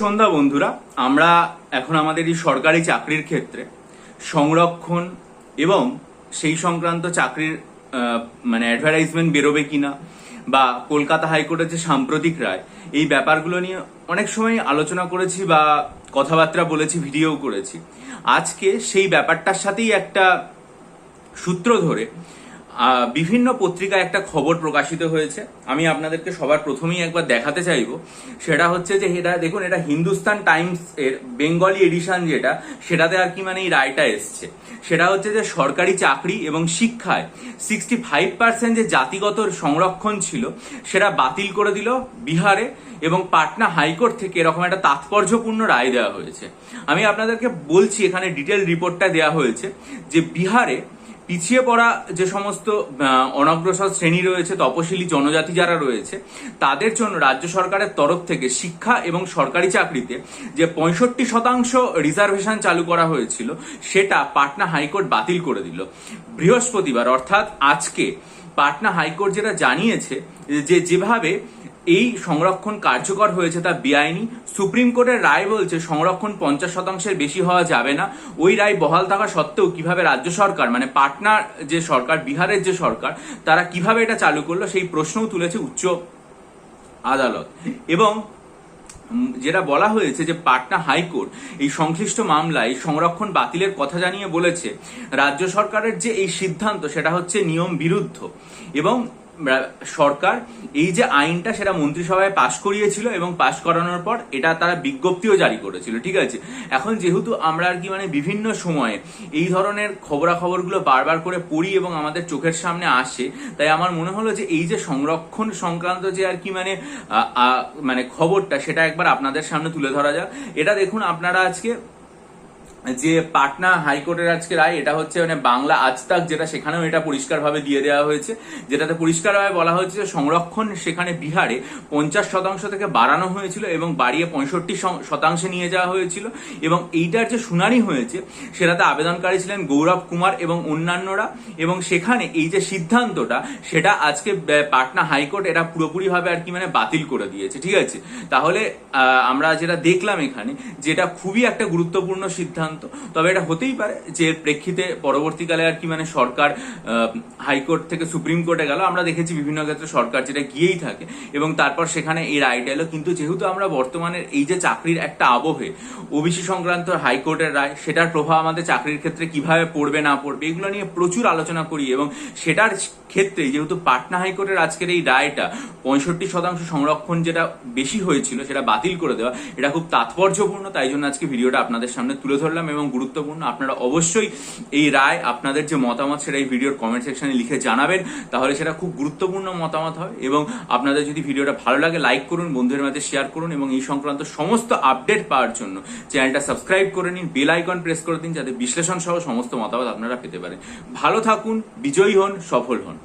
সন্ধ্যা, বন্ধুরা। আমরা এখন আমাদের এই সরকারি চাকরির ক্ষেত্রে সংরক্ষণ এবং সেই সংক্রান্ত চাকরির মানে অ্যাডভার্টাইজমেন্ট বেরোবে কিনা বা কলকাতা হাইকোর্টের যে সাম্প্রতিক রায়, এই ব্যাপারগুলো নিয়ে অনেক সময় আলোচনা করেছি বা কথাবার্তা বলেছি, ভিডিও করেছি। আজকে সেই ব্যাপারটার সাথেই একটা সূত্র ধরে বিভিন্ন পত্রিকায় একটা খবর প্রকাশিত হয়েছে। আমি আপনাদেরকে সবার প্রথমেই একবার দেখাতে চাইব। সেটা হচ্ছে যে, এটা দেখুন, এটা হিন্দুস্তান টাইমস এর বেঙ্গলি এডিশন যেটা, সেটাতে আর কি মানে এই রায়টা এসছে। সেটা হচ্ছে যে, সরকারি চাকরি এবং শিক্ষায় সিক্সটি ফাইভ পার্সেন্ট যে জাতিগত সংরক্ষণ ছিল, সেটা বাতিল করে দিল বিহারে এবং পাটনা হাইকোর্ট থেকে এরকম একটা তাৎপর্যপূর্ণ রায় দেওয়া হয়েছে। আমি আপনাদেরকে বলছি, এখানে ডিটেল রিপোর্টটা দেওয়া হয়েছে যে, বিহারে পিছিয়ে পড়া যে সমস্ত অনগ্রসর শ্রেণি রয়েছে, তপশিলি জনজাতি যারা রয়েছে, তাদের জন্য রাজ্য সরকারের তরফ থেকে শিক্ষা এবং সরকারি চাকরিতে যে পঁয়ষট্টি শতাংশ রিজার্ভেশন চালু করা হয়েছিল, সেটা পাটনা হাইকোর্ট বাতিল করে দিল। বৃহস্পতিবার, অর্থাৎ আজকে, পাটনা হাইকোর্ট যেটা জানিয়েছে যে যেভাবে এই সংরক্ষণ কার্যকর হয়েছে তা বেআইনি। সুপ্রিম কোর্টের রায় বলছে, সংরক্ষণ পঞ্চাশ শতাংশের বেশি হওয়া যাবে না। ওই রায় বহাল থাকা সত্ত্বেও কীভাবে রাজ্য সরকার মানে পাটনার যে সরকার, বিহারের যে সরকার, তারা কীভাবে এটা চালু করল সেই প্রশ্নও তুলেছে উচ্চ আদালত। এবং যেটা বলা হয়েছে যে পাটনা হাইকোর্ট এই সংশ্লিষ্ট মামলায় সংরক্ষণ বাতিলের কথা জানিয়ে বলেছে, রাজ্য সরকারের যে এই সিদ্ধান্ত, সেটা হচ্ছে নিয়ম বিরুদ্ধ। এবং সরকার, এই যে আইনটা সেটা মন্ত্রিসভায় পাশ করিয়েছিল এবং পাশ করানোর পর এটা তারা বিজ্ঞপ্তিও জারি করেছিল, ঠিক আছে? এখন যেহেতু আমরা আর কি মানে বিভিন্ন সময়ে এই ধরনের খবরাখবরগুলো বারবার করে পড়ি এবং আমাদের চোখের সামনে আসে, তাই আমার মনে হলো যে এই যে সংরক্ষণ সংক্রান্ত যে আর কি মানে মানে খবরটা সেটা একবার আপনাদের সামনে তুলে ধরা যাক। এটা দেখুন আপনারা আজকে যে পাটনা হাইকোর্টের আজকে রায়, এটা হচ্ছে মানে বাংলা আজ তাক, যেটা সেখানেও এটা পরিষ্কারভাবে দিয়ে দেওয়া হয়েছে। যেটাতে পরিষ্কারভাবে বলা হয়েছে যে সংরক্ষণ সেখানে বিহারে পঞ্চাশ শতাংশ থেকে বাড়ানো হয়েছিল এবং বাড়িয়ে পঁয়ষট্টি শতাংশে নিয়ে যাওয়া হয়েছিল। এবং এইটার যে শুনানি হয়েছে, সেটাতে আবেদনকারী ছিলেন গৌরব কুমার এবং অন্যান্যরা। এবং সেখানে এই যে সিদ্ধান্তটা, সেটা আজকে পাটনা হাইকোর্ট এটা পুরোপুরিভাবে আর কি মানে বাতিল করে দিয়েছে, ঠিক আছে? তাহলে আমরা যেটা দেখলাম এখানে, যেটা খুবই একটা গুরুত্বপূর্ণ সিদ্ধান্ত তবে এটা হতেই পারে যে প্রেক্ষিতে পরবর্তীকালে আর কি মানে সরকার হাইকোর্ট থেকে সুপ্রিম কোর্টে গেল। আমরা দেখেছি বিভিন্ন ক্ষেত্রে সরকার যেটা গিয়েই থাকে। এবং তারপর সেখানে এই রায়টা এলো। কিন্তু যেহেতু আমরা বর্তমানের এই যে চাকরির একটা আবহে, ওবিসি সংক্রান্ত হাইকোর্টের রায়, সেটার প্রভাব আমাদের চাকরির ক্ষেত্রে কীভাবে পড়বে, না পড়বে, এগুলো নিয়ে প্রচুর আলোচনা করি। এবং সেটার ক্ষেত্রে যেহেতু পাটনা হাইকোর্টের আজকের এই রায়টা পঁয়ষট্টি শতাংশ সংরক্ষণ যেটা বেশি হয়েছিল, সেটা বাতিল করে দেওয়া, এটা খুব তাৎপর্যপূর্ণ। তাই জন্য আজকে ভিডিওটা আপনাদের সামনে তুলে ধরলাম। এবং গুরুত্বপূর্ণ। আপনারা অবশ্যই এই রায়, আপনাদের যে মতামত, সেটা এই ভিডিওর কমেন্ট সেকশনে লিখে জানাবেন। তাহলে সেটা খুব গুরুত্বপূর্ণ মতামত হয় এবং আপনাদের যদি ভিডিওটা ভালো লাগে লাইক করুন, বন্ধুদের মাঝে শেয়ার করুন এবং এই সংক্রান্ত সমস্ত আপডেট পাওয়ার জন্য চ্যানেলটা সাবস্ক্রাইব করে নিন বেল আইকন প্রেস করে দিন যাতে বিশ্লেষণ সহ সমস্ত মতামত আপনারা পেতে পারেন। ভালো থাকুন, বিজয়ী হন, সফল হন।